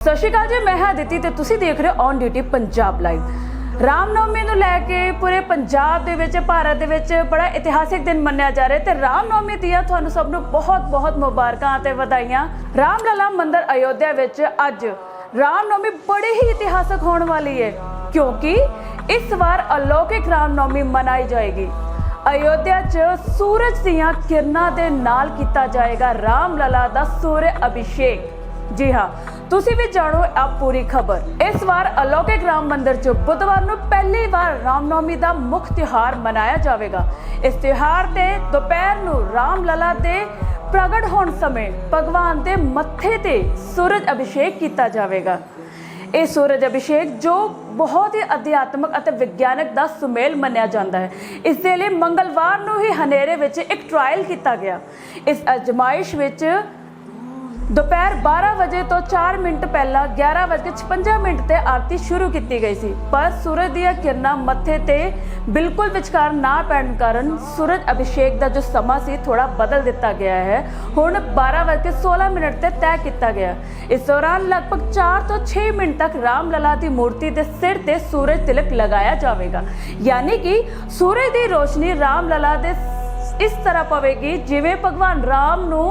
ਸਤਿ ਸ਼੍ਰੀ ਅਕਾਲ ਜੀ, ਮੈਂ ਹਾਂ ਅਦਿਤੀ ਤੇ ਤੁਸੀਂ ਦੇਖ ਰਹੇ ਹੋ on duty Punjab live Ramnavami ਨੂੰ ਲੈ ਕੇ ਪੂਰੇ ਪੰਜਾਬ ਦੇ ਵਿੱਚ, ਭਾਰਤ ਦੇ ਵਿੱਚ ਬੜਾ ਇਤਿਹਾਸਿਕ ਦਿਨ ਮੰਨਿਆ ਜਾ ਰਿਹਾ ਤੇ ਰਾਮਨਵਮੀ ਦੀਆਂ ਤੁਹਾਨੂੰ ਸਭ ਨੂੰ ਬਹੁਤ-ਬਹੁਤ ਮੁਬਾਰਕਾਂ ਅਤੇ ਵਧਾਈਆਂ। ਰਾਮਲਲਾ ਮੰਦਿਰ ਅਯੋਧਿਆ ਵਿੱਚ ਅੱਜ ਰਾਮਨਵਮੀ ਬੜੀ ਹੀ ਇਤਿਹਾਸਕ ਹੋਣ ਵਾਲੀ ਹੈ, ਕਿਉਂਕਿ ਇਸ ਵਾਰ ਅਲੌਕਿਕ ਰਾਮਨਵਮੀ ਮਨਾਈ ਜਾਏਗੀ। ਅਯੋਧਿਆ 'ਚ ਸੂਰਜ ਦੀਆਂ ਕਿਰਨਾਂ ਦੇ ਨਾਲ ਕੀਤਾ ਜਾਏਗਾ ਰਾਮਲਲਾ ਦਾ ਸੂਰਯ ਅਭਿਸ਼ੇਕ। ਜੀ ਹਾਂ ਤੁਸੀਂ ਵੀ ਜਾਣੋ ਆ ਪੂਰੀ ਖਬਰ। ਇਸ ਵਾਰ ਅਲੌਕਿਕ ਰਾਮ ਮੰਦਿਰ 'ਚ ਬੁੱਧਵਾਰ ਨੂੰ ਪਹਿਲੀ ਵਾਰ ਰਾਮਨੌਮੀ ਦਾ ਮੁੱਖ ਤਿਉਹਾਰ ਮਨਾਇਆ ਜਾਵੇਗਾ। ਇਸ ਤਿਉਹਾਰ ਤੇ ਦੁਪਹਿਰ ਨੂੰ ਰਾਮ ਲਲਾ ਦੇ ਪ੍ਰਗਟ ਹੋਣ ਸਮੇਂ ਭਗਵਾਨ ਦੇ ਮੱਥੇ ਤੇ ਸੂਰਜ ਅਭਿਸ਼ੇਕ ਕੀਤਾ ਜਾਵੇਗਾ। ਇਹ ਸੂਰਜ ਅਭਿਸ਼ੇਕ ਜੋ ਬਹੁਤ ਹੀ ਅਧਿਆਤਮਕ ਅਤੇ ਵਿਗਿਆਨਕ ਦਾ ਸੁਮੇਲ ਮੰਨਿਆ ਜਾਂਦਾ ਹੈ। ਇਸ ਦੇ ਲਈ ਮੰਗਲਵਾਰ ਨੂੰ ਹੀ ਹਨੇਰੇ ਵਿੱਚ ਇੱਕ ਟ੍ਰਾਇਲ ਕੀਤਾ ਗਿਆ। ਇਸ ਅਜਮਾਇਸ਼ ਵਿੱਚ ਦੁਪਹਿਰ 12 ਵਜੇ ਤੋਂ 4 ਮਿੰਟ ਪਹਿਲਾਂ 11:56 ਮਿੰਟ ਤੇ ਆਰਤੀ ਸ਼ੁਰੂ ਕੀਤੀ ਗਈ ਸੀ। ਪਰ ਸੂਰਜ ਦੀਆਂ ਕਿਰਨਾਂ ਮੱਥੇ ਤੇ ਬਿਲਕੁਲ ਵਿਚਕਾਰ ਨਾ ਪੈਣ ਕਾਰਨ ਸੂਰਜ ਅਭਿਸ਼ੇਕ ਦਾ ਜੋ ਸਮਾਂ ਸੀ ਥੋੜਾ ਬਦਲ ਦਿੱਤਾ ਗਿਆ ਹੈ। ਹੁਣ 12:16 ਮਿੰਟ ਤੇ ਤੈਅ ਕੀਤਾ ਗਿਆ। ਇਸ ਦੌਰਾਨ ਲਗਭਗ 4 ਤੋਂ 6 ਮਿੰਟ ਤੱਕ ਰਾਮ ਲਲਾ ਦੀ ਮੂਰਤੀ ਦੇ ਸਿਰ ਤੇ ਸੂਰਜ ਤਿਲਕ ਲਗਾਇਆ ਜਾਵੇਗਾ। ਯਾਨੀ ਕਿ ਸੂਰਜ ਦੀ ਰੋਸ਼ਨੀ ਰਾਮ ਲਲਾ ਦੇ ਇਸ ਤਰ੍ਹਾਂ ਪਵੇਗੀ ਜਿਵੇਂ ਭਗਵਾਨ ਰਾਮ ਨੂੰ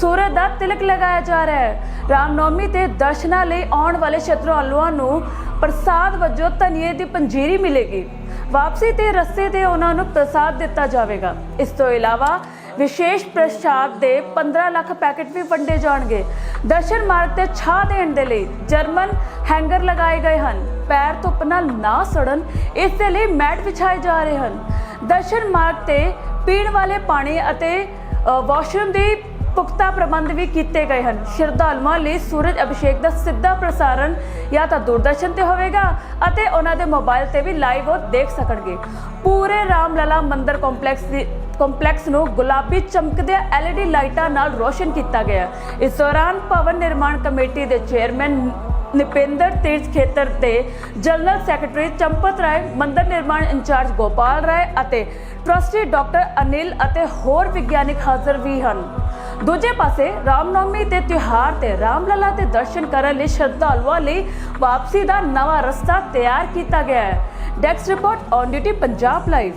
ਸੂਰਜ ਦਾ ਤਿਲਕ ਲਗਾਇਆ ਜਾ ਰਿਹਾ ਹੈ। ਰਾਮਨੌਮੀ ਤੇ ਦਰਸ਼ਨਾਂ ਲਈ ਆਉਣ ਵਾਲੇ ਸ਼ਰਧਾਲੂਆਂ ਨੂੰ ਪ੍ਰਸਾਦ ਵਜੋਂ ਧਨੀਏ ਦੀ ਪੰਜੀਰੀ ਮਿਲੇਗੀ। ਵਾਪਸੀ ਤੇ ਰਸਤੇ ਤੇ ਉਹਨਾਂ ਨੂੰ ਪ੍ਰਸਾਦ ਦਿੱਤਾ ਜਾਵੇਗਾ। ਇਸ ਤੋਂ ਇਲਾਵਾ ਵਿਸ਼ੇਸ਼ ਪ੍ਰਸਾਦ ਦੇ 15 ਲੱਖ ਪੈਕੇਟ ਵੀ ਵੰਡੇ ਜਾਣਗੇ। ਦਰਸ਼ਨ ਮਾਰਗ ਤੇ ਛਾਂ ਦੇਣ ਦੇ ਲਈ ਜਰਮਨ ਹੈਂਗਰ ਲਗਾਏ ਗਏ ਹਨ। ਪੈਰ ਧੁੱਪ ਨਾਲ ਨਾ ਸੜਨ, ਇਸ ਦੇ ਲਈ ਮੈਟ ਵਿਛਾਏ ਜਾ ਰਹੇ ਹਨ। ਦਰਸ਼ਨ ਮਾਰਗ ਤੇ ਪੀਣ ਵਾਲੇ ਪਾਣੀ ਅਤੇ ਵਾਸ਼ਰੂਮ ਦੀ ਪੁਖਤਾ ਪ੍ਰਬੰਧ ਵੀ ਕੀਤੇ ਗਏ ਹਨ। ਸ਼ਰਧਾਲੂਆਂ ਲਈ ਸੂਰਜ ਅਭਿਸ਼ੇਕ ਦਾ ਸਿੱਧਾ ਪ੍ਰਸਾਰਣ ਜਾਂ ਤਾਂ ਦੂਰਦਰਸ਼ਨ ਤੇ ਹੋਵੇਗਾ ਅਤੇ ਉਹਨਾਂ ਦੇ ਮੋਬਾਈਲ ਤੇ ਵੀ ਲਾਈਵ ਉਹ ਦੇਖ ਸਕਣਗੇ। ਪੂਰੇ ਰਾਮਲਲਾ ਮੰਦਿਰ ਕੰਪਲੈਕਸ ਦੀ ਕੰਪਲੈਕਸ ਨੂੰ ਗੁਲਾਬੀ ਚਮਕਦੇ ਐਲਈਡੀ ਲਾਈਟਾਂ ਨਾਲ ਰੋਸ਼ਨ ਕੀਤਾ ਗਿਆ। ਇਸ ਦੌਰਾਨ ਭਵਨ ਨਿਰਮਾਣ ਕਮੇਟੀ ਦੇ ਚੇਅਰਮੈਨ ਨਿਪਿੰਦਰ ਤੀਰਥ ਖੇਤਰ ਤੇ ਜਨਰਲ ਸੈਕਟਰੀ ਚੰਪਤ ਰਾਏ, ਮੰਦਰ ਨਿਰਮਾਣ ਇੰਚਾਰਜ ਗੋਪਾਲ ਰਾਏ ਅਤੇ ਟਰਸਟੀ ਡਾਕਟਰ ਅਨਿਲ ਅਤੇ ਹੋਰ ਵਿਗਿਆਨਿਕ ਹਾਜ਼ਰ ਵੀ ਹਨ। ਦੂਜੇ ਪਾਸੇ ਰਾਮਨੌਮੀ ਦੇ ਤਿਉਹਾਰ ਤੇ ਰਾਮਲਲਾ ਦੇ ਦਰਸ਼ਨ ਕਰਨ ਲਈ ਸ਼ਰਧਾਲੂਆਂ ਲਈ ਵਾਪਸੀ ਦਾ ਨਵਾਂ ਰਸਤਾ ਤਿਆਰ ਕੀਤਾ ਗਿਆ ਹੈ। ਡੈਕਸ report on duty Punjab live